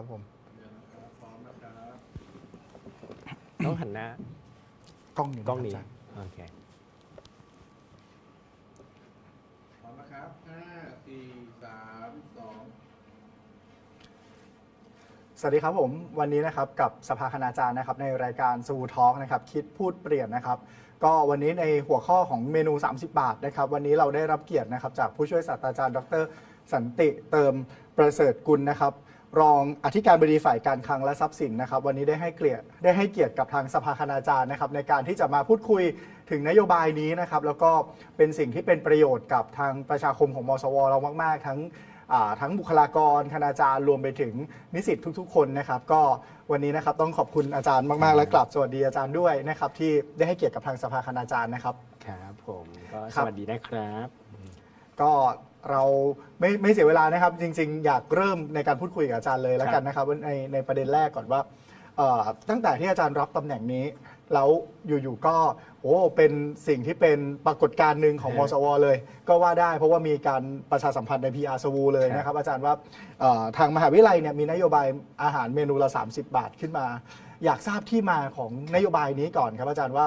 ครับผมเดี๋ยวนะครับพร้อมนะครับต้องหันหน้ากล้องนี้กล้องนี้ะครับาจารย์โอเคพร้อมนะครับห้าสี่สามสองสวัสดีครับผมวันนี้นะครับกับสภาคณาจารย์นะครับในรายการสูทอ l k นะครับคิดพูดเปลี่ยนนะครับ ก็วันนี้ในหัวข้อของเมนู 30 บาทนะครับ วันนี้เราได้รับเกียรตินะครับจากผู้ช่วยศาสตราจารย์ ดร สันติเติมประเสริฐกุลนะครับ รองอธิการบดีฝ่ายการคลังและทรัพย์สินนะครับ วันนี้ได้ให้เกียรติได้ให้เกียรติกับทางสภาคณาจารย์นะครับ ในการที่จะมาพูดคุยถึงนโยบายนี้นะครับ แล้วก็เป็นสิ่งที่เป็นประโยชน์กับทางประชาคมของมสว เรามาก ๆ ทั้งอ่าทั้งบุคลากรคณาจารย์รวมไปถึงนิสิตทุก ๆ คนนะครับ ก็วันนี้นะครับต้องขอบคุณอาจารย์มากๆ และกราบสวัสดีอาจารย์ด้วยนะครับ ที่ได้ให้เกียรติกับทางสภาคณาจารย์นะครับ ครับผมก็คสรับ วัสดีนะครับ ก็ เราไม่ไม่เสียเวลานะครับ จริง ๆ อยากเริ่มในการพูดคุยกับอาจารย์เลยแล้วกันนะครับในในประเด็นแรกก่อนว่าเอ่อตั้งแต่ที่อาจารย์รับตำแหน่งนี้ แล้วอยู่ๆก็โอ้เป็นสิ่งที่เป็นปรากฏการณ์หนึ่งของมฮะสวเลย ก็ว่าได้เพราะว่ามีการประชาสัมพันธ์ใน PR สวูเลยนะครับ อาจารย์ว่าเอ่อทางมหาวิทยาลัยเนี่ยมีนโยบายอาหารเมนูละ 30 บาทขึ้นมา อยากทราบที่มาของนโยบายนี้ก่อนครับอาจารย์ว่า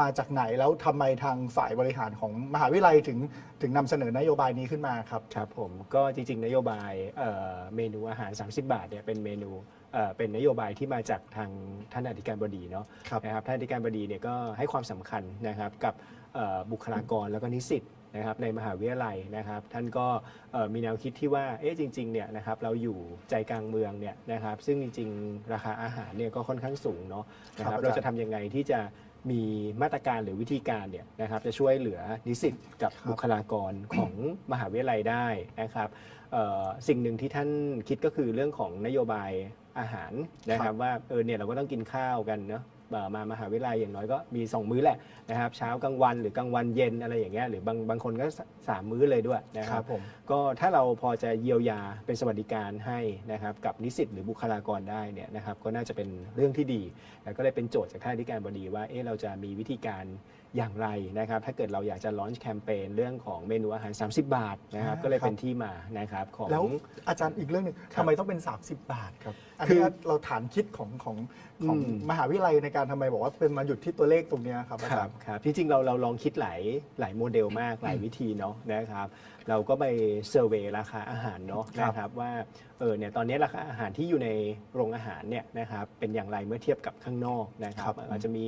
มาจากไหนแล้วทำไมทางฝ่ายบริหารของมหาวิทยาลัยถึงถึงนำเสนอนโยบายนี้ขึ้นมาครับ ครับผมก็จริง ๆ นโยบายเอ่อเมนูอาหาร 30 บาทเนี่ยเป็นเมนูเอ่อเป็นนโยบายที่มาจากทางท่านอธิการบดีเนาะครับ นะครับท่านอธิการบดีเนี่ยก็ให้ความสำคัญนะครับกับเอ่อบุคลากรแล้วก็นิสิตนะครับในมหาวิทยาลัยนะครับ ท่านก็เอ่อมีแนวคิดที่ว่าเอ๊ะจริงๆเนี่ยนะครับเราอยู่ใจกลางเมืองเนี่ยนะครับซึ่งจริงๆ ราคาอาหารเนี่ยก็ค่อนข้างสูงเนาะนะคครัรับบอาจารย์เราจะทำยังไงที่จะ มีมาตรการหรือวิธีการเนี่ยนะครับจะช่วยเหลือนิสิตกับบบุคลากรของมหาวิทยาลัยได้นะครับสิ่งหนึ่งที่ท่านคิดก็คือเรื่องของนโยบายอาหารนะครับว่าเออเนี่ยเราก็ต้องกินข้าวกันเนาะ มามหาวิทยาลัยอย่างน้อยก็มี2มื้อแหละนะครับเช้ากลางวันหรือกลางวันเย็นอะไรอย่างเงี้ยหรือบางบางคนก็สสามมื้อเลยด้วยนะคครัรับบผมก็ถ้าเราพอจะเยียวยาเป็นสวัสดิการให้นะครับกับนิสิตหรือบุคลากรได้เนี่ยนะครับก็น่าจะเป็นเรื่องที่ดีแล้วก็เลยเป็นโจทย์จากท่านอธิการบดีว่าเอ๊ะเราจะมีวิธีการอย่างไรนะครับถ้าเกิดเราอยากจะลอนช์แคมเปญเรื่องของเมนูอาหาร 30 บาทนะครับอ่าก็เลยครับเป็นที่มานะครับของ แล้วอาจารย์อีกเรื่องหนึ่งครับทำไมต้องเป็น 30 บาทครับ อันคืนี้อเราฐานคิดของของของอืม มหาวิทยาลัยในการทำไมบอกว่าเป็นมาหยุดที่ตัวเลขตรงเนี้ยครับอาคจารัรบย์ ครับจริงๆเราเราลองคิดหลายหลายโมเดลมากหลายวิธีเนาะนะครับเราก็ไปเซอร์เวยราคาอาหารเนาะครับนะครับว่าเออเนี่ยตอนนี้ราคาอาหารที่อยู่ในโรงอาหารเนี่ยนะครับเป็นอย่างไรเมื่อเทียบกับข้างนอกนะคครัรับบอาจจะมี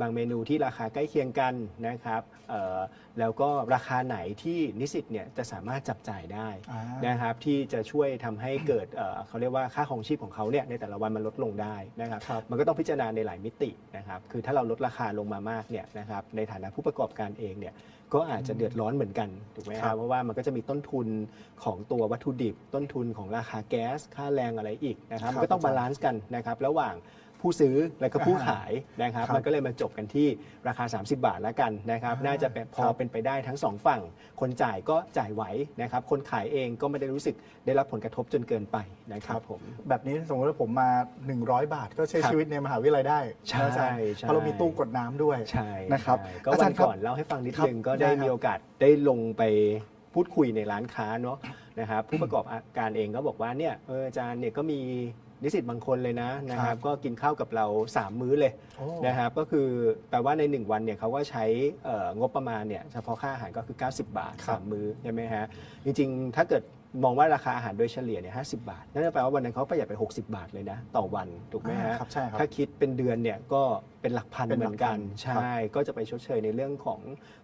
บางเมนูที่ราคาใกล้เคียงกันนะครับเอ่อแล้วก็ราคาไหนที่นิสิตเนี่ยจะสามารถจับจ่ายได้อ่านะครับที่จะช่วยทำให้เกิดเอ่อเขาเรียกว่าค่าของชีพของเขาเนี่ยในแต่ละวันมันลดลงได้นะครับ ครับ มันก็ต้องพิจารณาในหลายมิตินะครับ คือถ้าเราลดราคาลงมามากเนี่ยนะครับ ในฐานะผู้ประกอบการเองเนี่ย ก็อาจจะเดือดร้อนเหมือนกัน ถูกไหมคครัรับบ เพราะว่ามันก็จะมีต้นทุนของตัววัตถุดิบ ต้นทุนของราคาแก๊ส ค่าแรงอะไรอีกนะครับครับมันก็ต้องบาลานซ์กันนะครับระหว่างผู้ซื้อและก็ผู้อ่าขายนะครับครับมันก็เลยมาจบกันที่ราคา 30 บาทแล้วกันนะครับอ่าน่าจะเป็นพอครับ เป็นไปได้ทั้งสองฝั่ง คนจ่ายก็จ่ายไหวนะครับคนขายเองก็ไม่ได้รู้สึกได้รับผลกระทบจนเกินไปนะครับผม แบบนี้สมมติว่าผมมา 100 บาทก็ใช้ครับชีวิตในมหาวิทยาลัยได้ใช่นะอาจารย์ใช่ เพราะเรามีตู้กดน้ำด้วย ใช่นะครับใช่ก็อาวัจารนย์ครับก่อนเล่าให้ฟังนิดครับนึงก็ได้ได้ครับมีโอกาสได้ลงไป พูดคุยในร้านค้าเนาะนะครับผู้ประกอบการเองก็บอกว่าเนี่ยเอออาจารย์เนี่ยก็มีนิสิตบางคนเลยนะนะคครัรับบก็กินข้าวกับเรา 3 มื้อเลยโอ้นะครับก็คือแปลว่าใน 1 วันเนี่ยเขาก็ใช้เอ่องบประมาณเนี่ยเฉพาะค่าอาหารก็คือ 90 บาทครับ3มื้อใช่ไหมฮะจริงๆ ถ้าเกิด มองว่าราคาอาหารโดยเฉลี่ยเนี่ยห้บาท นั่นแปลว่าวันนั้นเขาประหยัดไป 60 บาทเลยนะ ต่อวันถูกไหมฮะอ่าครับใช่ครับ ถ้าคิดเป็นเดือนเนี่ยก็เป็นหลักพันเป็นเหหลัมืกอนกันพัน ใช่ ก็จะไปชดเชยในเรื่องของ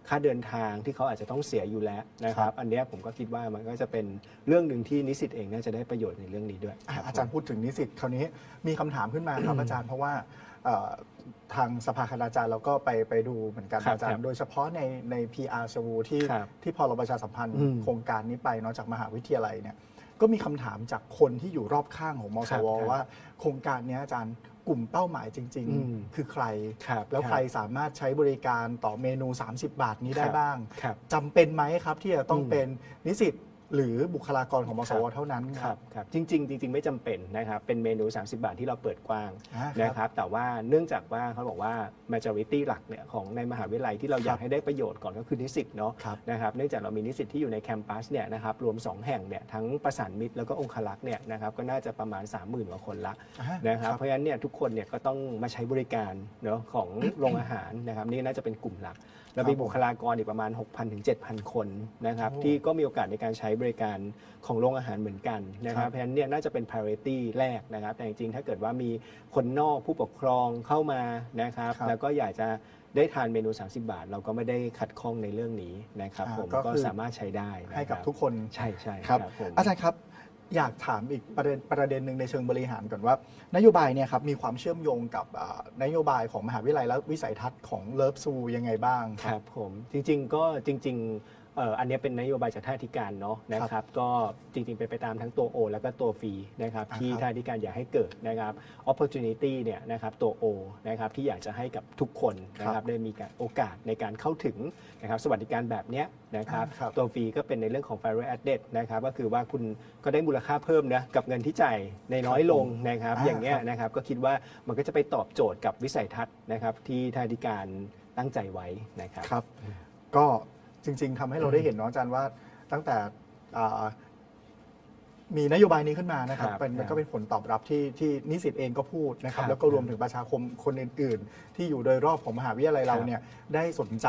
ค่าเดินทางที่เขาอาจจะต้องเสียอยู่แล้วนะคครัรับ บ อันเนี้ยผมก็คิดว่ามันก็จะเป็นเรื่องหนึ่งที่นิสิตเองน่าจะได้ประโยชน์ในเรื่องนี้ด้วย อะครับอาจารย์พูดถึงนิสิตคราวนี้มีคำถามขึ้นมาครับอาจารย์เพราะว่าเอ่อ ทางสภาคณาจารย์เราก็ไปไปดูเหมือนกันครับอาจารครัย์บโดยเฉพาะในใน PR สวูที่ครับที่พอเราประชาสัมพันธ์อืมโครงการนี้ไปเนาะจากมหาวิทยาลัยเนี่ยก็มีคำถามจากคนที่อยู่รอบข้างของมสวครับว่า โครงการเนี้ยอาจารย์กลุ่มเป้าหมายจริง อืม ๆ คือใคร ครับแล้วครับใครสามารถใช้บริการต่อเมนู 30 บาทนี้ได้ครับบ้าง ครับ จำเป็นไหมครับที่จะต้องอืมเป็นนิสิต หรือบุคลากรของมสวครับเท่านั้นครับครับจริงๆจริงๆ ไม่จำเป็นนะครับ เป็นเมนู 30 บาทที่เราเปิดกว้างอ่านะครับ แต่ว่าเนื่องจากว่าเขาบอกว่า majority หลักเนี่ยของในมหาวิทยาลัยที่เราอยากให้ได้ประโยชน์ก่อนก็คือนิสิตเนาะ ครับ นะครับเนื่องจากเรามีนิสิตที่อยู่ในแคมปัสเนี่ยนะครับรวม 2 แห่งเนี่ยทั้งประสานมิตรแล้วก็องคลักษ์เนี่ยนะครับก็น่าจะประมาณ 30,000กว่าคนละอ่านะครับ เพราะฉะนั้นเนี่ยทุกคนเนี่ยก็ต้องมาใช้บริการเนาะของ โรงอาหารนะครับนี่น่าจะเป็นกลุ่มหลัก เรามีครับผมบุคลากรอีกประมาณ 6,000ถึง7,000 คนนะครับโอ้ที่ก็มีโอกาสในการใช้บริการของโรงอาหารเหมือนกันนะคครัรับบเพราะฉะนั้นเนี่ยน่าจะเป็น priority แรกนะครับ แต่จริงๆ ถ้าเกิดว่ามีคนนอกผู้ปกครองเข้ามานะครับครับแล้วก็อยากจะได้ทานเมนู 30 บาท เราก็ไม่ได้ขัดข้องในเรื่องนี้นะครับอ่าผมก็ก็คือสามารถใช้ได้นะให้กับครับทุกคนใช่ใช่ครับผมอาจารย์ครับ อยากถามอีกประเด็นประเด็นหนึ่งในเชิงบริหารก่อนว่า นโยบายเนี่ยครับมีความเชื่อมโยงกับอ่านโยบายของมหาวิทยาลัยและวิสัยทัศน์ของเลิฟซูยังไงบ้างครับผมจริงๆก็จริง ๆ เอ่ออันเนี้ยเป็นนโยบายจากท่านอธิการเนาะนะครับ ก็จริงๆเป็นไปตามทั้งตัว O แล้วก็ตัวฟรีนะครับอ่าที่ครับท่านอธิการอยากให้เกิดนะครับ opportunity เนี่ยนะครับตัว O นะครับที่อยากจะให้กับทุกคนนะคครัรับบได้มีการโอกาสในการเข้าถึงนะครับสวัสดิการแบบเนี้ยนะครับอ่าครับ ตัวฟรีก็เป็นในเรื่องของ value added นะครับก็คือว่าคุณก็ได้มูลค่าเพิ่มนะกับเงินที่จ่ายในน้อยลงนะครับ อ่าอย่างเงี้ยครับ นะครับก็คิดว่ามันก็จะไปตอบโจทย์กับวิสัยทัศน์นะครับที่ท่านอธิการตั้งใจไว้นะครับ ครับ ก็ จริง ๆทำให้เราได้เห็นเนาะอาจารย์ว่าตั้งแต่อ่ามีนโยบายนี้ขึ้นมานะครับครับเป็นครับก็เป็นผลตอบรับที่ที่นิสิตเองก็พูดนะครับ ครับแล้วก็รวมถึงประชาคมคนอื่น ๆ ที่อยู่โดยรอบของมหาวิทยาลัยเราครับเนี่ยได้สนใจ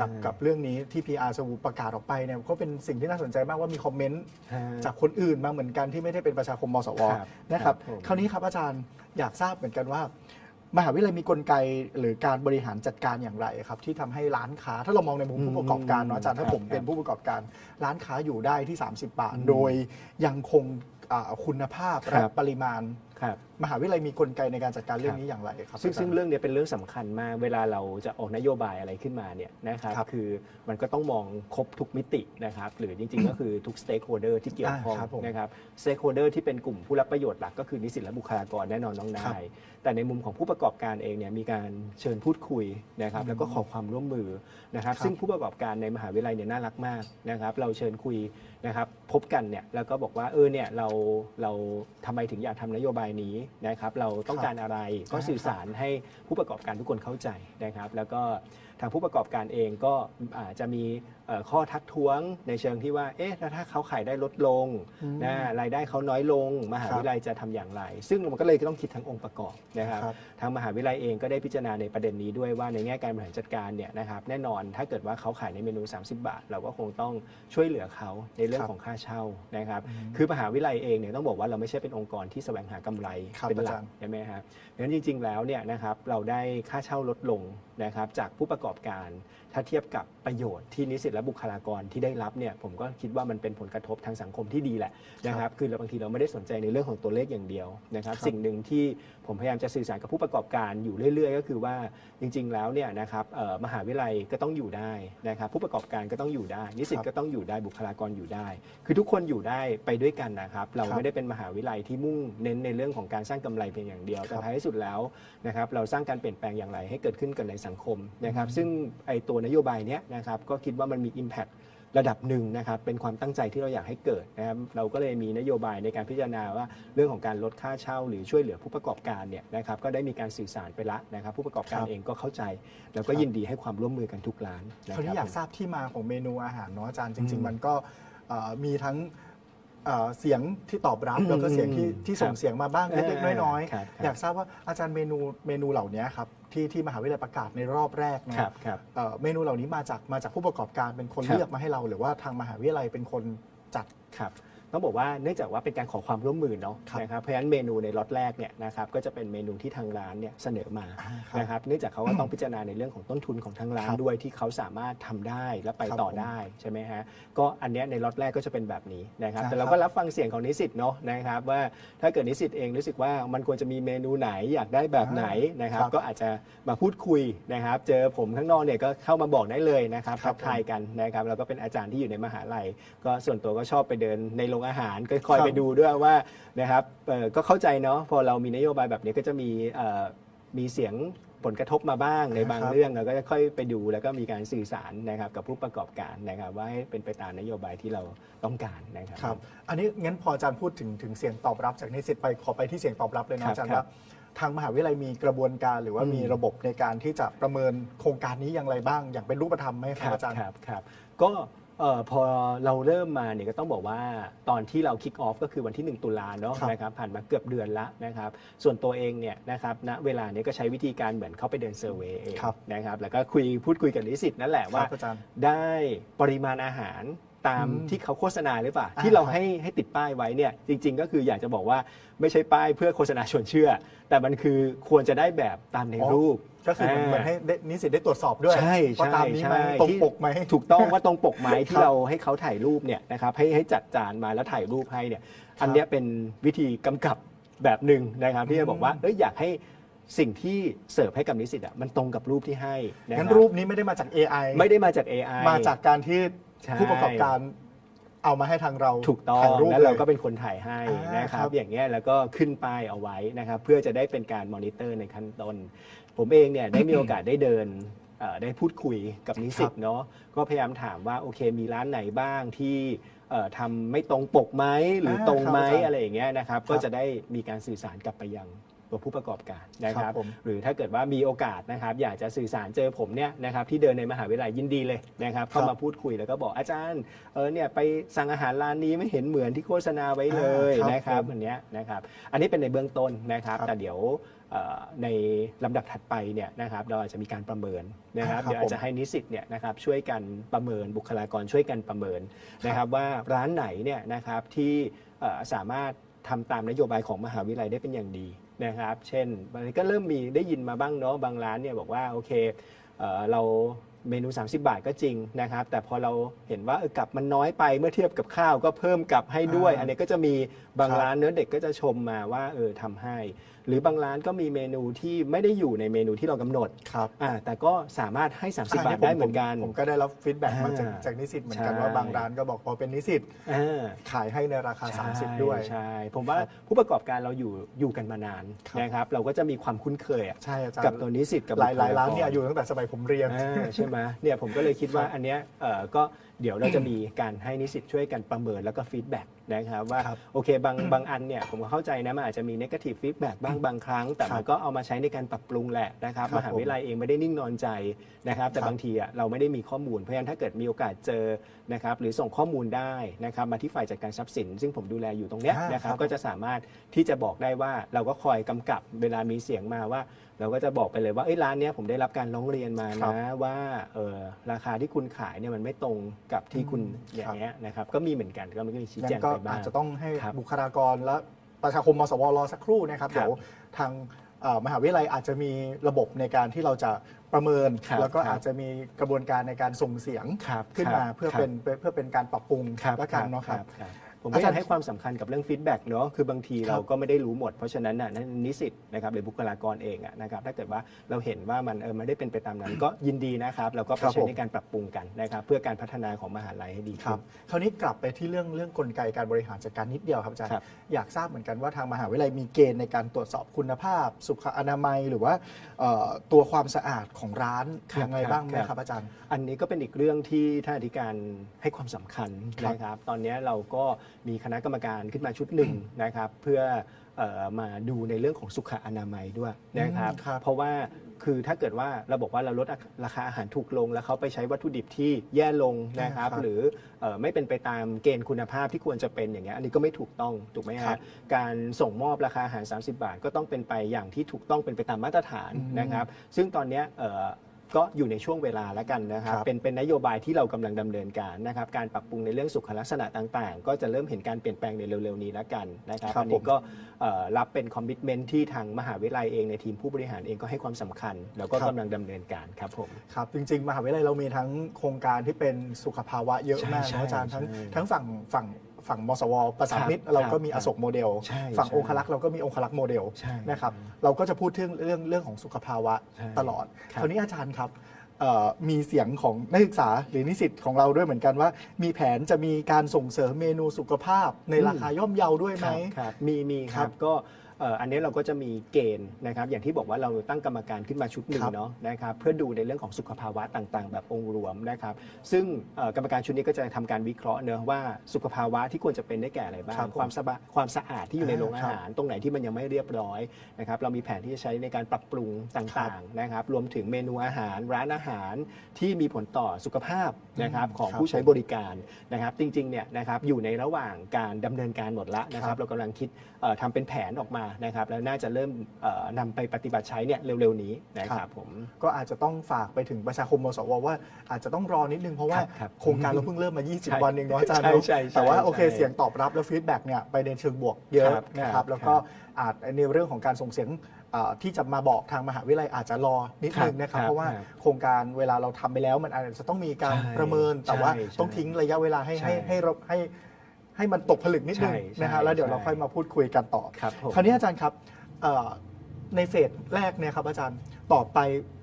กับใช่กับเรื่องนี้ที่ PR สวูประกาศออกไปเนี่ยก็เป็นสิ่งที่น่าสนใจมากว่ามีคอมเมนต์ ฮะ จากคนอื่นมาเหมือนกันที่ไม่ได้เป็นประชาคมมสวครับนะครับ ครับผม คราวนี้ครับอาจารย์อยากทราบเหมือนกันว่า มหาวิทยาลัยมีกลไกหรือการบริหารจัดการอย่างไรครับที่ทำให้ร้านค้าถ้าเรามองในมุมผู้ประกอบการเนาะอาจารย์ถ้าครับผมเป็นครับผู้ประกอบการ ร้านค้าอยู่ได้ที่ 30 บาทอืมโดยยังคงอ่าคุณภาพครัและบปริมาณ ครับมหาวิทยาลัยมีกลไกในการจัดการเรื่องครับนี้อย่างไรครับ ซึ่งาจารย์ซึ่งเรื่องเนี้ยเป็นเรื่องสำคัญมาก เวลาเราจะออกนโยบายอะไรขึ้นมาเนี่ยนะครับครับคือมันก็ต้องมองครบทุกมิตินะครับหรือจริง ๆ ก็คือทุกสเต็กโฮเดอร์ที่เกี่ยวข้องอ่าครับผมนะครับสเต็กโฮเดอร์ที่เป็นกลุ่มผู้รับประโยชน์หลักก็คือนิสิตและบุคลากรแน่นอนน้องครันาบยแต่ในมุมของผู้ประกอบการเองเนี่ยมีการเชิญพูดคุยนะครับอืมแล้วก็ขอความร่วมมือนะครับครับซึ่งผู้ประกอบการในมหาวิทยาลัยเนี่ยน่ารักมากนะครับเราเชิญคุยนะครับพบกันเนี่ยแล้วก็บอกว่าเออเนี่ยเราเราทำไมถึงอยากทำนโยบายนี้นะครับเราต้องการอะไรก็อ่าสื่อสารให้ผู้ประกอบการทุกคนเข้าใจนะครับ แล้วก็ทางผู้ประกอบการเองก็อาจจะมีเอ่อ ข้อทักท้วงในเชิงที่ว่า เอ๊ะแล้วถ้าเขาขายได้ลดลงอืมนะรายได้เขาน้อยลง มหาวิทยาลัยจะทำอย่างไร ซึ่งมันก็เลยต้องคิดทั้งองค์ประกอบนะครับครับทางมหาวิทยาลัยเองก็ได้พิจารณาในประเด็นนี้ด้วยว่าในแง่การบริหารจัดการเนี่ยนะครับแน่นอนถ้าเกิดว่าเขาขายในเมนู 30 บาท เราก็คงต้องช่วยเหลือเขาในเรื่องครับของค่าเช่านะครับอืมคือมหาวิทยาลัยเองเนี่ยต้องบอกว่าเราไม่ใช่เป็นองค์กรที่แสวงหากำไรครับเป็นหลัอากจารย์ใช่ไหมครับดังนั้นจริง ๆ แล้วเนี่ยนะครับเราได้ค่าเช่าลดลงนะครับจากผู้ประกอบการถ้าเทียบกับประโยชน์ที่นิสิตและบุคลากรที่ได้รับเนี่ยผมก็คิดว่ามันเป็นผลกระทบทางสังคมที่ดีแหละนะครับคือเราบางทีเราไม่ได้สนใจในเรื่องของตัวเลขอย่างเดียวนะครับครับสิ่งหนึ่งที่ผมพยายามจะสื่อสารกับผู้ประกอบการอยู่เรื่อย ๆ ก็คือว่าจริง ๆ แล้วเนี่ยนะครับเอ่อมหาวิทยาลัยก็ต้องอยู่ได้นะครับผู้ประกอบการก็ต้องอยู่ได้ นิสิตครับก็ต้องอยู่ได้บุคลากรอยู่ได้ คือทุกคนอยู่ได้ไปด้วยกันนะครับเราครับไม่ได้เป็นมหาวิทยาลัยที่มุ่งเน้นในเรื่องของการสร้างกำไรเพียงอย่างเดียวแต่ครับท้ายที่สุดแล้วนะครับเราสร้างการเปลี่ยนแปลงอย่างไรให้เกิดขึ้นกันในสังคมนะครับอืมซึ่งไอตัวนโยบายเนี้ยนะครับก็คิดว่ามันมี Impact ระดับหนึ่งนะครับเป็นความตั้งใจที่เราอยากให้เกิดนะครับเราก็เลยมีนโยบายในการพิจารณาว่าเรื่องของการลดค่าเช่า หรือช่วยเหลือผู้ประกอบการเนี่ยนะครับก็ได้มีการสื่อสารไปละนะครับ ผู้ประกอบการครับเองก็เข้าใจ แล้วก็ครับ ยินดีให้ความร่วมมือกันทุกร้านนะคราวนี้อยากผมทราบที่มาของเมนูอาหารเนาะอาจารย์จอืริงมๆ มันก็เอ่อมีทั้งเอ่อเสียงที่ตอบรับ อืมแล้วก็เสียงที่อืมที่ส่งครับเสียงมาบ้างเล็กๆน้อยครับครับ ๆ อยากทราบว่าอาจารย์เมนูเมนูเหล่านี้ครับ ที่ที่มหาวิทยาลัยประกาศในรอบแรกเนยครับครับ เอ่อเมนูเหล่านี้มาจากมาจากผู้ประกอบการเป็นคนครับ เลือกมาให้เรา หรือว่าทางมหาวิทยาลัยเป็นคนจัด ครับ ต้องบอกว่าเนื่องจากว่าเป็นการขอความร่วมมือเนาะครับนะครับเพราะฉะนั้นเมนูในล็อตแรกเนี่ยนะครับก็จะเป็นเมนูที่ทางร้านเนี่ยเสนอมาอ่าครับนะครับเนื่องจากเขาก็ต้องพิจารณาในเรื่องของต้นทุนของทางร้านครับด้วยที่เขาสามารถทำได้และไปครับต่อผมได้ใช่ไหมฮะก็อันเนี้ยในล็อตแรกก็จะเป็นแบบนี้นะครับอ่าแต่เราก็รับฟังเสียงของนิสิตเนาะนะครับว่าถ้าเกิดนิสิตเองรู้สึกว่ามันควรจะมีเมนูไหนอยากได้แบบไหนนะครับครับก็อาจจะมาพูดคุยนะครับเจอผมข้างนอกเนี่ยก็เข้ามาบอกได้เลยนะครับครัทับกทายกันนะครับแล้วก็เป็นอาจารย์ที่อยู่ในมหาลัย ก็ส่วนตัวก็ชอบไปเดินในโรงอาหารก็คอยครับไปดูด้วยว่านะครับเอ่อก็เข้าใจเนาะพอเรามีนโยบายแบบนี้ก็จะมีเอ่อมีเสียงผลกระทบมาบ้างในบางครับเรื่องเราก็จะค่อยไปดูแล้วก็มีการสื่อสารนะครับกับผู้ประกอบการนะครับว่าให้เป็นไปตามนโยบายที่เราต้องการนะครับครับ อันนี้งั้นพออาจารย์พูดถึงถึงเสียงตอบรับจากนิสิตไปขอไปที่เสียงตอบรับเลยครันะบอาจารย์ครับว่าทางมหาวิทยาลัยมีกระบวนการหรือว่าอืมมีระบบในการที่จะประเมินโครงการนี้อย่างไรบ้าง อย่างเป็นรูปธรรมไหมครับอาจารย์ครับครับก็ เอ่อพอเราเริ่มมาเนี่ยก็ต้องบอกว่าตอนที่เราคิกออฟก็คือวันที่ 1 ตุลาเนาะครับนะครับผ่านมาเกือบเดือนละนะครับส่วนตัวเองเนี่ยนะครับณเวลาเนี้ก็ใช้วิธีการเหมือนเข้าไปเดินเซอร์เวย์เองครับ นะครับแล้วก็คุยพูดคุยกับนิสิตนั่นแหละคว่ารับอาจารย์ ได้ปริมาณอาหาร ตามอืมที่เขาโฆษณาหรือเปล่าอ่าที่เราครับให้ให้ติดป้ายไว้เนี่ยจริง ๆ ก็คืออยากจะบอกว่าไม่ใช่ป้ายเพื่อโฆษณาชวนเชื่อ แต่มันคือควรจะได้แบบตามในรูป ก็คือเหมือนเหมือนให้ได้นิสิตได้ตรวจสอบด้วยใช่ว่าใช่ตามนี้ไหมใช่ตรงที่ปกไหมถูกต้องว่าตรงปกไหมที่ครับเราให้เขาถ่ายรูปเนี่ยนะครับให้ให้จัดจานมาแล้วถ่ายรูปให้เนี่ยอันเนี้ยเป็นวิธีกำกับแบบหนึ่งนะครับที่จะบอกว่าเอ้ยอยากให้สิ่งที่เสิร์ฟให้กับนิสิตอะมันตรงกับรูปที่ให้นะคงั้รันบรูปนี้ไม่ได้มาจาก AI ไม่ได้มาจาก AI มาจากการที่ ใช่ ผู้ประกอบการเอามาให้ทางเราถูกต้องถ่ายรูปแล้วเราลยก็เป็นคนถ่ายให้อ่านนะคครัรับบ อย่างเงี้ยแล้วก็ขึ้นป้ายเอาไว้นะครับเพื่อจะได้เป็นการมอนิเตอร์ในขั้นต้น ผมเองเนี่ยได้มีโอกาสได้เดินเอ่อได้พูดคุยกับนิสิตเนาะก็พยายามถามว่าโอเคมีร้านไหนบ้างที่เอ่อทำไม่ตรงปกไหมหรืออาตรงไหมครับอาจารย์อะไรอย่างเงี้ยนะครับครับก็จะได้มีการสื่อสารกลับไปยัง ตัวผู้ประกอบการนะคครัรับบผมหรือถ้าเกิดว่ามีโอกาสนะครับ อยากจะสื่อสารเจอผมเนี่ยนะครับที่เดินในมหาวิทยาลัยยินดีเลยนะครับ เข้ามาพูดคุยแล้วก็บอกอาจารย์เออเนี่ยไปสั่งอาหารร้านนี้ไม่เห็นเหมือนที่โฆษณาไว้เลยอ่าครับนะครับผมอันเนี้ยนะครับ อันนี้เป็นในเบื้องต้นนะครับครับแต่เดี๋ยวเอ่อในลำดับถัดไปเนี่ยนะครับเราอาจจะมีการประเมินนะครับครับ เดี๋ยวอาจจะให้นิสิตเนี่ยนะครับช่วยกันประเมินบุคลากรช่วยกันประเมินนะครับว่าร้านไหนเนี่ยนะครับที่เอ่อสามารถทำตามนโยบายของมหาวิทยาลัยได้เป็นอย่างดี นะครับ เช่นมันก็เริ่มมีได้ยินมาบ้างเนาะบางร้านเนี่ยบอกว่าโอเคเอ่อเราเมนู 30 บาทก็จริงนะครับ แต่พอเราเห็นว่าเออกลับมันน้อยไปเมื่อเทียบกับข้าวก็เพิ่มกลับให้ด้วยอ่าอันนี้ก็จะมีบางครับร้านเนื้อะเด็กก็จะชมมาว่าเออทำให้ หรือบางร้านก็มีเมนูที่ไม่ได้อยู่ในเมนูที่เรากำหนดครับอ่าแต่ก็สามารถให้ 30 บาทได้เหมือนกัน ผมก็ได้รับฟีดแบ็กมาจากอ่าจากนิสิตเหมือนกันใช่ ว่าบางร้านก็บอกพอเป็นนิสิตอ่า ขายให้ในราคาใช่30 ด้วย ใช่ ผมว่าครับผู้ประกอบการเราอยู่อยู่กันมานานครับ นะครับ เราก็จะมีความคุ้นเคยอะใช่อาจารย์กับตัวนิสิตกับหลายหลายร้านบุคลกเนี่ยอยู่ตั้งแต่สมัยผมเรียน อ่าใช่ไหมเนี่ยผมก็เลยคิดว่าอันเนี้ยเอ่อก็ เดี๋ยวเราจะมีการให้นิสิตช่วยกันประเมินแล้วก็ฟีดแบ็กนะครับว่าครับโอเคบางบางอันเนี่ยผมก็เข้าใจนะมันอาจจะมี negative feedback บ้างบางครั้ง แต่ครับมันก็เอามาใช้ในการปรับปรุงแหละนะครับครับมหาวิทยาลัยเองไม่ได้นิ่งนอนใจนะครับแต่ครับ บางทีอะเราไม่ได้มีข้อมูลเพราะฉะนั้นถ้าเกิดมีโอกาสเจอนะครับหรือส่งข้อมูลได้นะครับมาที่ฝ่ายจัดการทรัพย์สิน ซึ่งผมดูแลอยู่ตรงเนี้ยอ่านนะครับครับ ก็จะสามารถที่จะบอกได้ว่าเราก็คอยกำกับเวลามีเสียงมาว่า เราก็จะบอกไปเลยว่าเอ้ยร้านเนี้ยผมได้รับการร้องเรียนมาครับนะว่าเออราคาที่คุณขายเนี่ยมันไม่ตรงกับที่คุณอืมอย่างเงี้ยนะครับก็มีเหมือนกันก็มันก็มีชี้งั้แจงนก็ไปบ้าอาจงจะต้องให้ครับบุคลากรและประชาคมมสวรอสักครู่นะครับครับเดี๋ยวทางเอ่อมหาวิทยาลัยอาจจะมีระบบในการที่เราจะประเมินครับแล้วก็ครับอาจจะมีกระบวนการในการส่งเสียงครับขึ้นมาครับเพื่อครับเป็นเพื่อเป็นการปรับปรุงครับแล้วกันเนาะครับครับ ผมก็อากอายจารย์ให้ความสำคัญกับเรื่องฟีดแบ็กเนาะคือบางทีครับ เราก็ไม่ได้รู้หมด เพราะฉะนั้นน่ะนั่นนิสิตนะครับหรือบุคลากรเองอะนะครับถ้าเกิดว่าเราเห็นว่ามันเออไม่ได้เป็นไปตามนั้น ก็ยินดีนะครับเราก็ไปครับใช้ผม ในการปรับปรุงกันนะครับเพื่อการพัฒนาของมหาลัยให้ดีคขึ้รับนคราวนี้กลับไปที่เรื่องเรื่องกลไกการบริหารจัดการนิดเดียวครับอาจารย์ครับ อยากทราบเหมือนกันว่าทางมหาวิทยาลัยมีเกณฑ์ในการตรวจสอบคุณภาพ สุขอนามัยหรือว่าเอ่อตัวความสะอาดของร้านครับยังไงครับบ้างไหมครับครับอาจารย์ อันนี้ก็เป็นอีกเรื่องที่ท่านอธิการให้ความสำคัญครับนะครับ ตอนนี้เราก็มีคณะกรรมการขึ้นมาชุดหนึ่งนะครับเพื่อเอ่อมาดูในเรื่องของสุขอนามัยด้วยนะครับ อืมครับ เพราะว่าคือถ้าเกิดว่าเราบอกว่าเราลดราคาอาหารถูกลง แล้วเขาไปใช้วัตถุดิบที่แย่ลงนะครับ ครับ หรือเอ่อไม่เป็นไปตามเกณฑ์คุณภาพที่ควรจะเป็นอย่างเงี้ยอันนี้ก็ไม่ถูกต้องถูกไหมครัฮะบการส่งมอบราคาอาหาร 30 บาท ก็ต้องเป็นไปอย่างที่ถูกต้องเป็นไปตามมาตรฐานอืม นะครับ ซึ่งตอนเนี้ยเอ่อ ก็อยู่ในช่วงเวลาแล้วกันนะครับครับ เป็นเป็นนโยบายที่เรากำลังดำเนินการนะครับการปรับปรุงในเรื่องสุขลักษณะต่างๆ ก็จะเริ่มเห็นการเปลี่ยนแปลงในเร็วๆนี้แล้วกันนะครับครับอันนี้ผม ก็เอ่อรับเป็นคอมมิชเมนที่ทางมหาวิทยาลัยเองในทีมผู้บริหารเองก็ให้ความสำคัญ แล้วก็ครับกำลังดำเนินการครับผม ครับจริง ๆ มหาวิทยาลัยเรามีทั้งโครงการที่เป็นสุขภาวะเยอะมากใช่นะอาจารย์ทั้งใช่ทั้งฝั่งฝั่ง ฝั่งมสวประสานมิตรครับเราก็มีคอรับโศกโมเดลใช่ฝั่งใช่องคลักษ์เราก็มีองคลักษ์โมเดลใช่นะครับเราก็จะพูดเรื่องเรื่องเรื่องของสุขภาวะใช่ตลอดครับคราวนี้อาจารย์ครับเอ่อมีเสียงของนักศึกษาหรือนิสิตของเราด้วยเหมือนกันว่า มีแผนจะมีการส่งเสริมเมนูสุขภาพในราคาย่อมเยาด้วยไหมครับครับมีมีคครัรับบก็เอ่ออันนี้เราก็จะมีเกณฑ์นะครับ อย่างที่บอกว่าเราตั้งกรรมการขึ้นมาชุดหนึ่งครับเนาะนะครับเพื่อดูในเรื่องของสุขภาวะต่างๆ แบบองค์รวมนะครับ ซึ่งเอ่อกรรมการชุดนี้ก็จะทำการวิเคราะห์เนอะว่าสุขภาวะที่ควรจะเป็นได้แก่อะไรบ้างครับผมความสะบะความสะอาดที่อยู่ในโรงอาครับหาร ตรงไหนที่มันยังไม่เรียบร้อยนะครับเรามีแผนที่จะใช้ในการปรับปรุงต่างๆนะครับ รวมถึงเมนูอาหารร้านอาหารที่มีผลต่อสุขภาพนะครับอืมของครับผู้ใช้บริการนะครับ จริงๆเนี่ยนะครับอยู่ในระหว่างการดำเนินการหมดละนะคครัรับบเรากำลังคิดเอ่อทำเป็นแผนออกมานะครับแล้วน่าจะเริ่มเอ่อนำไปปฏิบัติใช้เนี่ยเร็วๆนี้นะครับผมก็อาจจะต้องฝากไปถึงประชาคมมสวว่าอาจจะต้องรอนิดนึงเพราะว่าครับครับโครงการเราเพิ่งเริ่มมาใช่20 วันเองเนาะอาจารย์ใช่เนอะใช่ใช่แต่ว่าโอเคใช่เสียงตอบรับและฟีดแบ็กเนี่ยไปในเชิงบวกเยอะครับนะคครัรับบแล้วก็อาจในเรื่องของการส่งเสียงเอ่อที่จะมาบอกทางมหาวิทยาลัยอาจจะรอนิดนึงนะครับครับเพราะว่าครับโครงการเวลาเราทำไปแล้วมันอาจจะต้องมีการใช่ประเมิน แต่ว่าใช่ใช่ต้องทิ้งระยะเวลาให้ใช่ให้ให้เราให้ ให้มันตกผลึกนิดนึงใช่ใช่นะฮะแล้วเดี๋ยวเราใช่ ค่อยมาพูดคุยกันต่อ ครับผม คราวนี้อาจารย์ครับเอ่อในเฟสแรกเนี่ยครับอาจารย์ต่อไป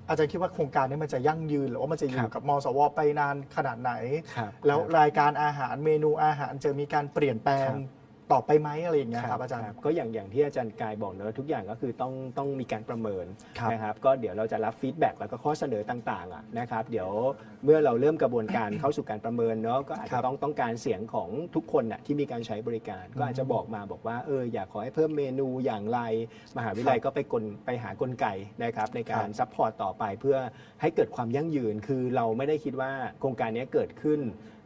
อาจารย์คิดว่าโครงการนี้มันจะยั่งยืน หรือว่ามันจะอยู่กับมสวไปนานขนาดไหน ครับ แล้วครับรายการอาหารเมนูอาหารจะมีการเปลี่ยนแปลงครับ ต่อไปไหมอะไรอย่างเงี้ยครับอาจารย์ ก็อย่างอย่างที่อาจารย์กายบอกเนอะทุกอย่างก็คือต้องต้องมีการประเมินครับนะครับก็เดี๋ยวเราจะรับฟีดแบ็กแล้วก็ข้อเสนอต่างๆอะนะครับเดี๋ยวเมื่อเราเริ่มกระบวนการเข้าสู่การประเมินเนาะก็อาจครัจะบต้องต้องการเสียงของทุกคนน่ะที่มีการใช้บริการ ก็อาจจะบอกมาบอกว่าเอออยากขอให้เพิ่มเมนูอย่างไร มหาวิทยาลัยก็ไปกลไปหากลไกนะครับในการซัพพอร์ตต่อไปเพื่อให้เกิดความยั่งยืนคือเราไม่ได้คิดว่าโครงการนี้เกิดขึ้น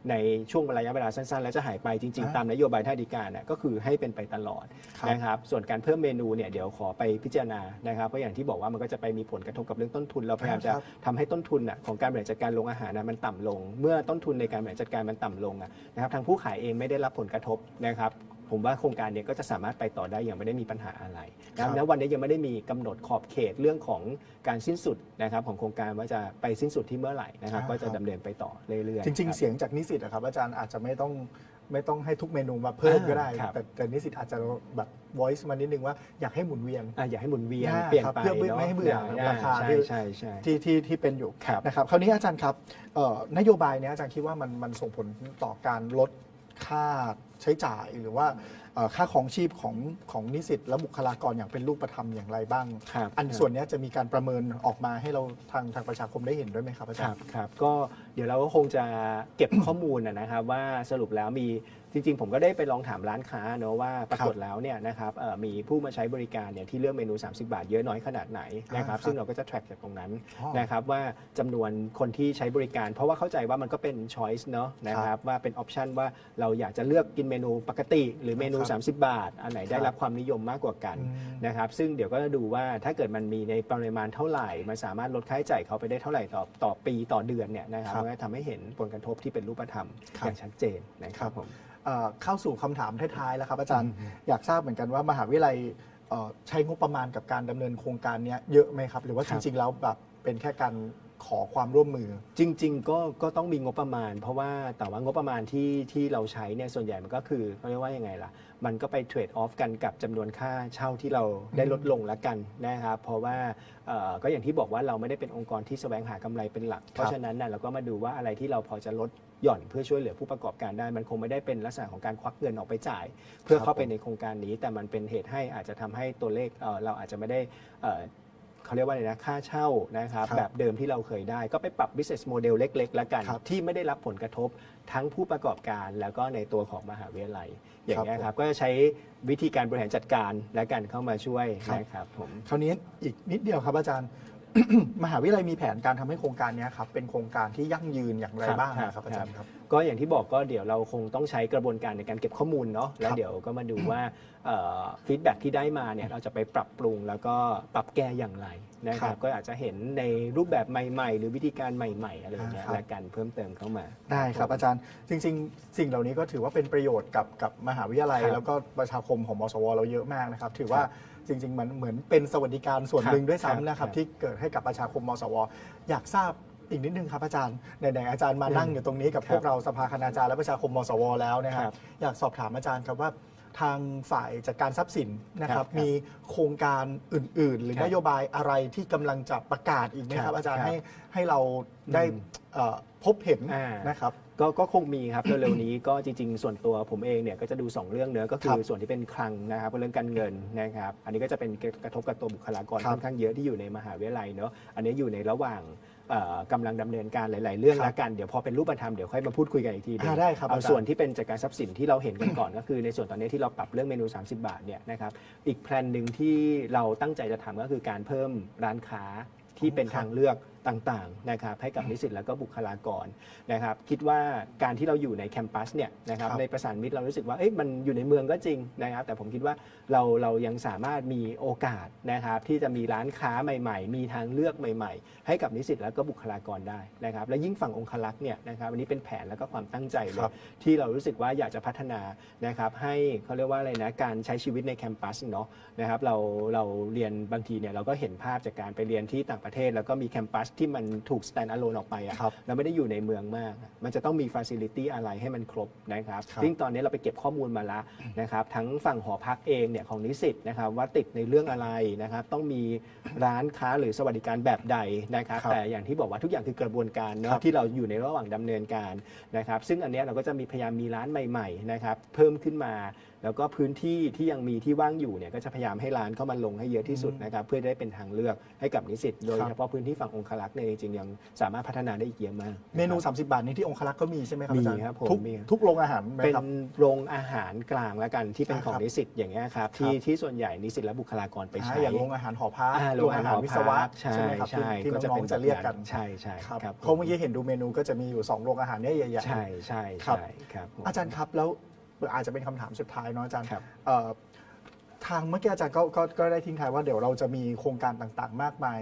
ในช่วงระยะเวลาสั้นๆ แล้วจะหายไปจริงอ่าๆตามนโยบายท่าธิการน่ะก็คือให้เป็นไปตลอดครับนะครับส่วนการเพิ่มเมนูเนี่ยเดี๋ยวขอไปพิจารณานะครับเพราะอย่างที่บอกว่ามันก็จะไปมีผลกระทบกับเรื่องต้นทุน เราพยายามจะครับทำให้ต้นทุนน่ะของการบริหารจัดการโรงอาหารน่ะมันต่ำลง เมื่อต้นทุนในการบริหารจัดการมันต่ำลงอะนะครับทางผู้ขายเองไม่ได้รับผลกระทบนะครับ ผมว่าโครงการเนี้ก็จะสามารถไปต่อได้อย่างไม่ได้มีปัญหาอะไรนะคครัรับบณวันนี้ยังไม่ได้มีกำหนดขอบเขตเรื่องของการสิ้นสุดนะครับของโครงการว่าจะไปสิ้นสุดที่เมื่อไหร่นะครับอ่าก็จะครับดำเนินไปต่อเรื่อยๆจริงคๆบเสียงจากนิสิตอะครับอาจารย์อาจจะไม่ต้องไม่ต้องให้ทุกเมนูมาเพิ่มอ่าก็ได้ ครับ แต่แต่นิสิตอาจจะแบบ voice มานิดนึงว่าอยากให้หมุนเวียน อะอยากให้หมุนเวียนอ่าเปลี่ยนครับไปเพื่อไม่เนาะไม่ให้เบื่ออ่ราคาใช่ที่ ใช่ใช่ที่ที่ที่เป็นอยู่ ครับ นะครับคราวนี้อาจารย์ครับเอ่อนโยบายเนี้ยอาจารย์คิดว่ามันมันส่งผลต่อการลดค่า ใช้จ่ายหรือว่าค่าของชีพของของนิสิตและบุคลากรอย่างเป็นรูปธรรมอย่างไรบ้าง ครับอันส่วนเนี้ยจะมีการประเมินออกมาให้เราทางทางประชาคมได้เห็นด้วยไหมครับอาคจารรับย์ ครับก็เดี๋ยวเราก็คงจะเก็บ ข้อมูลนะนะครับว่าสรุปแล้วมีจริง ๆ ผมก็ได้ไปลองถามร้านค้าเนอะว่าปรากฏแล้วเนี่ยนะครับเอ่อมีผู้มาใช้บริการเนี่ยที่เลือกเมนู 30 บาทเยอะน้อยขนาดไหนนะครับอ่าครับ ซึ่งเราก็จะ track จากตรงนั้น อ๋อ นะครับว่าจำนวนคนที่ใช้บริการ เพราะว่าเข้าใจว่ามันก็เป็น choice เนอะนะคครัรับบว่าเป็น option ว่าเราอยากจะเลือกกินเมนูปกติ หรือเมนูครับ30 บาท อันไหนได้ครับรับความนิยมมากกว่ากันอืมนะครับซึ่งเดี๋ยวก็จะดูว่าถ้าเกิดมันมีในปริมาณเท่าไหร่ มันสามารถลดค่าใช้จ่ายเขาไปได้เท่าไหร่ต่อต่อปีต่อเดือนเนี่ยนะครับครับมันก็ทำให้เห็นผลกระทบที่เป็นรูปธรรมครับอย่างชัดเจนนะครับผมเอ่อเข้าสู่คำถามท้ายๆแล้วครับอาจารย์อืมอยากทราบเหมือนกันว่ามหาวิทยาลัยเอ่อใช้งบประมาณกับการดำเนินโครงการเนี้ยเยอะไหมครับ หรือว่าคจรับริงๆแล้วแบบเป็นแค่การ ขอความร่วมมือ จริง ๆ ก็ก็ต้องมีงบประมาณ เพราะว่าแต่ว่างบประมาณที่ที่เราใช้เนี่ยส่วนใหญ่มันก็คือเขาเรียกว่ายังไงล่ะ มันก็ไปเทรดออฟกันกับจำนวนค่าเช่าที่เราได้ลดลงละกันนะครับ เพราะว่าเอ่อก็อย่างที่บอกว่าเราไม่ได้เป็นองค์กรที่แสวงหากำไรเป็นหลัก เพราะฉะนั้นน่ะเราก็มาดูว่าอะไรที่เราพอจะลดหย่อนเพื่อช่วยเหลือผู้ประกอบการได้ มันคงไม่ได้เป็นลักษณะของการควักเงินออกไปจ่าย เพื่อเข้าไปในโครงการนี้ แต่มันเป็นเหตุให้อาจจะทำให้ตัวเลขเอ่อเราอาจจะไม่ได้เอ่อ เขาเรียกว่าอะไรนะค่าเช่านะครับครับแบบเดิมที่เราเคยได้ ก็ไปปรับ business model เล็ก ๆ แล้วกัน ครับที่ไม่ได้รับผลกระทบทั้งผู้ประกอบการแล้วก็ในตัวของมหาวิทยาลัย อย่างนี้ยครับครับก็จะใช้วิธีการบริหารจัดการและกันเข้ามาช่วยครับ นะครับผม คราวนี้อีกนิดเดียวครับอาจารย์ มหาวิทยาลัยมีแผนการทำให้โครงการเนี้ยครับเป็นโครงการที่ยั่งยืนอย่างไรครับบ้างครับนะครับอาจารย์ครับ ก็อย่างที่บอกก็เดี๋ยวเราคงต้องใช้กระบวนการในการเก็บข้อมูลเนาะแล้วครับเดี๋ยวก็มาดูว่าฟีดแบ็ที่ได้มาเนี่ยเราจะไปปรับปรุงแล้วก็ปรับแก้อย่างไรนะคครัรับบก็อาจจะเห็นในรูปแบบใหม่ ๆ หรือวิธีการใหม่ ๆ อะไรอย่างเงี้ยครับ และกันเพิ่มเติมเข้ามา ได้ครับอาจารย์จริง ๆ สิ่งเหล่านี้ก็ถือว่าเป็นประโยชน์กับกับมหาวิทยาลัย ครับแล้วก็ประชาคมของมสวเราเยอะมากนะครับ ถือว่าครับ จริงๆมันเหมือนเป็นสวัสดิการส่วนครับหนึ่งด้วยครับซ้ำนะครับครับที่เกิดให้กับประชาคมมสว อยากทราบอีกนิดนึงครับอาจารย์ไหนๆอาจารย์มานั่งอยู่ตรงนี้กับครับพวกเราสภาคณาจารย์และประชาคมมสว แล้วนะคครัรับบอยากสอบถามอาจารย์ครับว่าทางฝ่ายจัดการทรัพย์สินนะคครัรับบครับ มีโครงการอื่น ๆ หรือครับนโยบายอะไรที่กำลังจะประกาศอีกไหมคครัรับบอาจารย์ครับให้ให้เราได้อืมเอ่อพบเห็นอ่านนะครับ ก็ก็คงมีครับเร็วๆนี้ก็จริงๆ ส่วนตัวผมเองเนี่ยก็จะดู 2 เรื่องเนื้อะก็คืครัอบส่วนที่เป็นคลังนะครับเรื่องการเงินนะครับอันนี้ก็จะเป็นกระทบกับตัวบุคลากรครับค่อนข้างเยอะที่อยู่ในมหาวิทยาลัยเนาะอันนี้อยู่ในระหว่างเอ่อกำลังดำเนินการหลาย ๆ เรื่องครับแล้วกันเดี๋ยวพอเป็นรูปธรรมเดี๋ยวค่อยมาพูดคุยกันอีกทีหนึงอ่าได้ครับเอาอาจารย์ ส่วนที่เป็นจัดการทรัพย์สินที่เราเห็นกันก่อน ก็คือในส่วนตอนนี้ที่เราปรับเรื่องเมนู 30 บาทเนี่ยนะครับอีกแพลนหนึ่งที่เราตั้งใจจะทำก็คือการเพิ่มร้านค้าที่เป็นครับทางเลือก ต่างๆนะครับให้กับนิสิตแล้วก็บุคลากรนะครับคิดว่าการที่เราอยู่ในแคมปัสเนี่ยนะครับครับในประสานมิตรเรารู้สึกว่าเอ๊ะมันอยู่ในเมืองก็จริงนะครับ แต่ผมคิดว่าเราเรายังสามารถมีโอกาสนะครับที่จะมีร้านค้าใหม่ ๆ มีทางเลือกใหม่ ๆ ให้กับนิสิตแล้วก็บุคลากรได้นะครับและยิ่งฝั่งองคลักษ์เนี่ยนะครับอันนี้เป็นแผนแล้วก็ความตั้งใจเลครัยบที่เรารู้สึกว่าอยากจะพัฒนานะครับให้เขาเรียกว่าอะไรนะการใช้ชีวิตในแคมปัสเนาะนะครับเราเราเรียนบางทีเนี่ยเราก็เห็นภาพจากการไปเรียนที่ต่างประเทศ แล้วก็มีแคมปัสที่มันถูก stand alone ออกไปอะครับเราไม่ได้อยู่ในเมืองมาก มันจะต้องมี facility อะไรให้มันครบนะครับครับ ซึ่งตอนนี้เราไปเก็บข้อมูลมาละนะครับทั้งฝั่งหอพักเองเนี่ยของนิสิตนะครับว่าติดในเรื่องอะไรนะครับต้องมีร้านค้าหรือสวัสดิการแบบใดนะครับครับแต่อย่างที่บอกว่าทุกอย่างคือกระบวนการครัเนาะบ ที่เราอยู่ในระหว่างดำเนินการนะครับซึ่งอันเนี้ยเราก็จะมีพยายามมีร้านใหม่ๆนะครับเพิ่มขึ้นมา แล้วก็พื้นที่ที่ยังมีที่ว่างอยู่เนี่ยก็จะพยายามให้ร้านเข้ามาลงให้เยอะที่สุดนะครับเพื่อได้เป็นทางเลือกให้กับนิสิตโดยครับเฉพาะพื้นที่ฝั่งองคลักษ์เนี่ยจริงๆยังสามารถพัฒนาได้อีกเยอะมากเมนูนะครับ30 บาทนี้ที่องคลักษ์ก็มีใช่ไหมครับมีอาจารย์ครับผมทุกมีครับ ทุกโรงอาหารไหมเป็นครับ โรงอาหารกลางแล้วกันที่เป็นอ่าของครับนิสิตอย่างเงี้ยครับคที่รับที่ส่วนใหญ่นิสิตและบุคลากรไปอ่าใช้อย่างโรงอาหารหอพักอ่าโรงอาหารวิศวะใช่ใช่ไหมครับที่ใช่ที่ก็จะน้อเป็งนๆจะเรียกกันใช่ใช่ครับครับเพราะเมื่อกี้เห็นดูเมนูก็จะมีอยู่ 2 โรงอาหารเนี่ยใหญ่ๆ ใช่ใช่ครับ ใช่ครับผม อาจารย์ครับแล้ว อาจจะเป็นคำถามสุดท้ายเนาะอาจารย์ครับเอ่อทางเมื่อกี้อาจารย์ก็ก็ก็ได้ทิ้งท้ายว่าเดี๋ยวเราจะมีโครงการต่างๆ มากมาย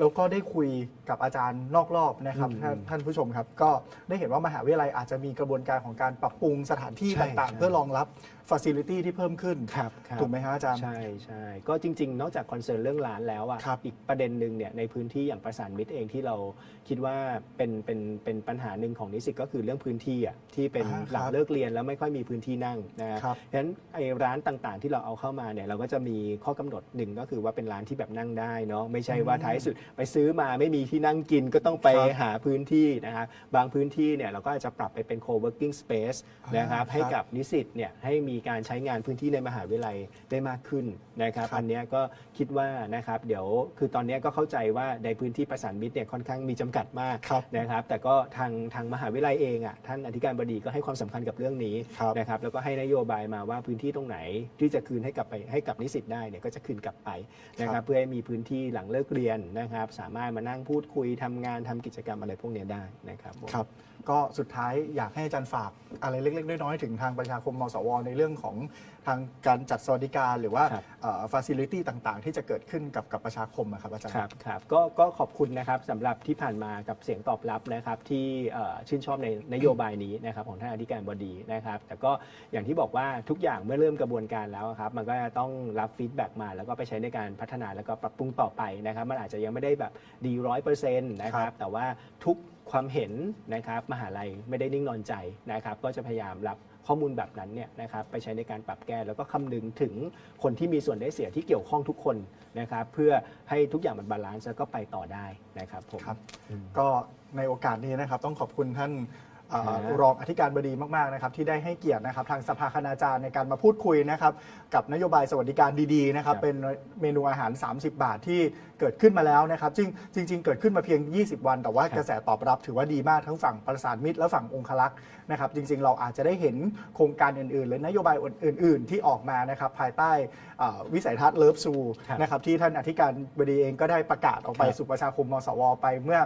แล้วก็ได้คุยกับอาจารย์นอกรอบนะครับอืมท่านท่านผู้ชมครับ ก็ได้เห็นว่ามหาวิทยาลัยอาจจะมีกระบวนการของการปรับปรุงสถานที่ใช่ต่างใช่ๆเพื่อรองรับ ฟ a ซิลิตี้ที่เพิ่มขึ้นครับครับ ถูกไหมฮะอาจารย์ ใช่ใช่ก็จริง ๆ นอกจากคอนเซิร์นเรื่องร้านแล้วอะครับอีกประเด็นหนึ่งเนี่ยในพื้นที่อย่างประสานมิตรเองที่เราคิดว่าเป็นเป็นเป็นปัญหาหนึ่งของนิสิตก็คือเรื่องพื้นที่อะที่เป็นอ่าหลัคงรับเลิกเรียนแล้วไม่ค่อยมีพื้นที่นั่งนะคครัรับบฉะนั้นไอ้ร้านต่างๆ ที่เราเอาเข้ามาเนี่ยเราก็จะมีข้อกำหนดหนึ่งก็คือว่าเป็นร้านที่แบบนั่งได้เนาะไม่ใช่ว่าอืมท้ายสุดไปซื้อมาไม่มีที่นั่งกินก็ต้องไปครับหาพื้นที่นะครับบางพื้นที่เนี่ยเราก็อาจจะปรับไปเป็น co-working space นะครับอ่าให้ครับ กับนิสิตเนี่ยให้มีการใช้งานพื้นที่ในมหาวิทยาลัยได้มากขึ้นนะครับครับอันเนี้ยก็คิดว่านะครับเดี๋ยวคือตอนเนี้ยก็เข้าใจว่าในพื้นที่ประสานมิตรเนี่ยค่อนข้างมีจำกัดมากครับนะครับ แต่ก็ทางทางมหาวิทยาลัยเองอะท่านอธิการบดีก็ให้ความสำคัญกับเรื่องนี้ครับ นะครับแล้วก็ให้นโยบายมาว่าพื้นที่ตรงไหนที่จะคืนให้กลับไปให้กับนิสิตได้เนี่ยก็จะคืนกลับไปนะคครัรับบ เพื่อให้มีพื้นที่หลังเลิกเรียนนะครับ สามารถมานั่งพูดคุยทำงานทำกิจกรรมอะไรพวกเนี้ยได้นะครับผม ครับ ก็สุดท้ายอยากให้อาจารย์ฝากอะไรเล็กๆน้อยๆถึงทางประชาคมมสวในเรื่องของทางการจัดสวัสดิการหรือว่าครับฟ a ซิลิตี้ต่างๆ ที่จะเกิดขึ้นกับกับประชาคมอะครับอาจารย์ ครับครับก็ก็ขอบคุณนะครับสำหรับที่ผ่านมากับเสียงตอบรับนะครับที่เอ่อชื่นชอบในนโยบายนี้นะครับของท่านอธิการบดีนะครับแต่ก็อย่างที่บอกว่าทุกอย่างเมื่อเริ่มกระบวนการแล้วครับมันก็จะต้องรับฟีดแบ็กมา แล้วก็ไปใช้ในการพัฒนาแล้วก็ปรับปรุงต่อไปนะครับมันอาจจะยังไม่ได้แบบดีร้อยเปอร์เซ็นต์นะคครัรับ บแต่ว่าทุกความเห็นนะครับมหาลัยไม่ได้นิ่งนอนใจนะครับก็จะพยายามรับ ข้อมูลแบบนั้นเนี่ยนะครับไปใช้ในการปรับแก้แล้วก็คำนึงถึงคนที่มีส่วนได้เสียที่เกี่ยวข้องทุกคนนะครับเพื่อให้ทุกอย่างมันบาลานซ์แล้วก็ไปต่อได้นะครับผม ครับ ก็ในโอกาสนี้นะครับต้องขอบคุณท่าน อ่อครับรองอธิการบดีมากๆนะครับที่ได้ให้เกียรตินะครับทางสภาคณาจารย์ในการมาพูดคุยนะครับกับนโยบายสวัสดิการดีๆนะครับครับเป็นเมนูอาหาร 30 บาทที่เกิดขึ้นมาแล้วนะครับซึ่งจริง ๆ เกิดขึ้นมาเพียง 20 วัน แต่ว่าครับกระแสตอบรับถือว่าดีมากทั้งฝั่งประสานมิตรและฝั่งองคลักษ์นะครับจริง ๆ เราอาจจะได้เห็นโครงการอื่นๆหรือนโยบายอื่น ๆ ที่ออกมานะครับภายใต้เอ่อวิสัยทัศน์เลิฟซูครับนะครับที่ท่านอธิการบดีเองก็ได้ประกาศออกไปครับสู่ประชาคมมสวไปเมื่อ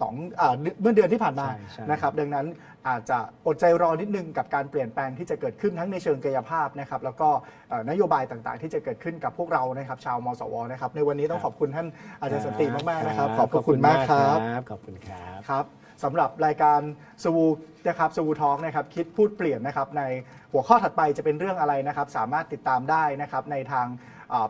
สองอาเมื่อเดือนที่ผ่านมาใช่ใช่ นะครับดังนั้นอาจจะอดใจรอนิดนึงกับการเปลี่ยนแปลงที่จะเกิดขึ้นทั้งในเชิงกายภาพนะครับแล้วก็เอ่อนโยบายต่างๆ ที่จะเกิดขึ้นกับพวกเรานะครับชาวมสวนะครับในวันนี้ต้องขอบคุณท่านอาจารย์สันติมากๆนะครับขอบพระคุณมากครับ ขอบคุณครับ ครับสำหรับรายการสวูนะครับสวูทองนะครับคิดพูดเปลี่ยนนะครับในหัวข้อถัดไปจะเป็นเรื่องอะไรนะครับ สามารถติดตามได้นะครับในทาง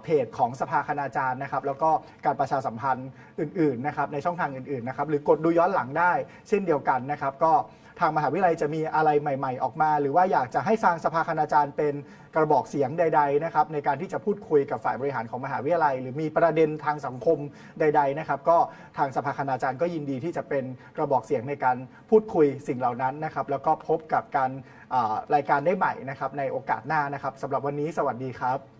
เพจของสภาคณาจารย์นะครับแล้วก็การประชาสัมพันธ์อื่นๆนะครับในช่องทางอื่นๆนะครับหรือกดดูย้อนหลังได้เช่นเดียวกันนะครับก็ทางมหาวิทยาลัยจะมีอะไรใหม่ ๆ ออกมา หรือว่าอยากจะให้ทางสภาคณาจารย์เป็นกระบอกเสียงใด ๆ นะครับในการที่จะพูดคุยกับฝ่ายบริหารของมหาวิทยาลัย หรือมีประเด็นทางสังคมใด ๆ นะครับ ก็ทางสภาคณาจารย์ก็ยินดีที่จะเป็นกระบอกเสียงในการพูดคุยสิ่งเหล่านั้นนะครับ แล้วก็พบกับการรายการได้ใหม่นะครับในโอกาสหน้านะครับสำหรับวันนี้สวัสดีครับ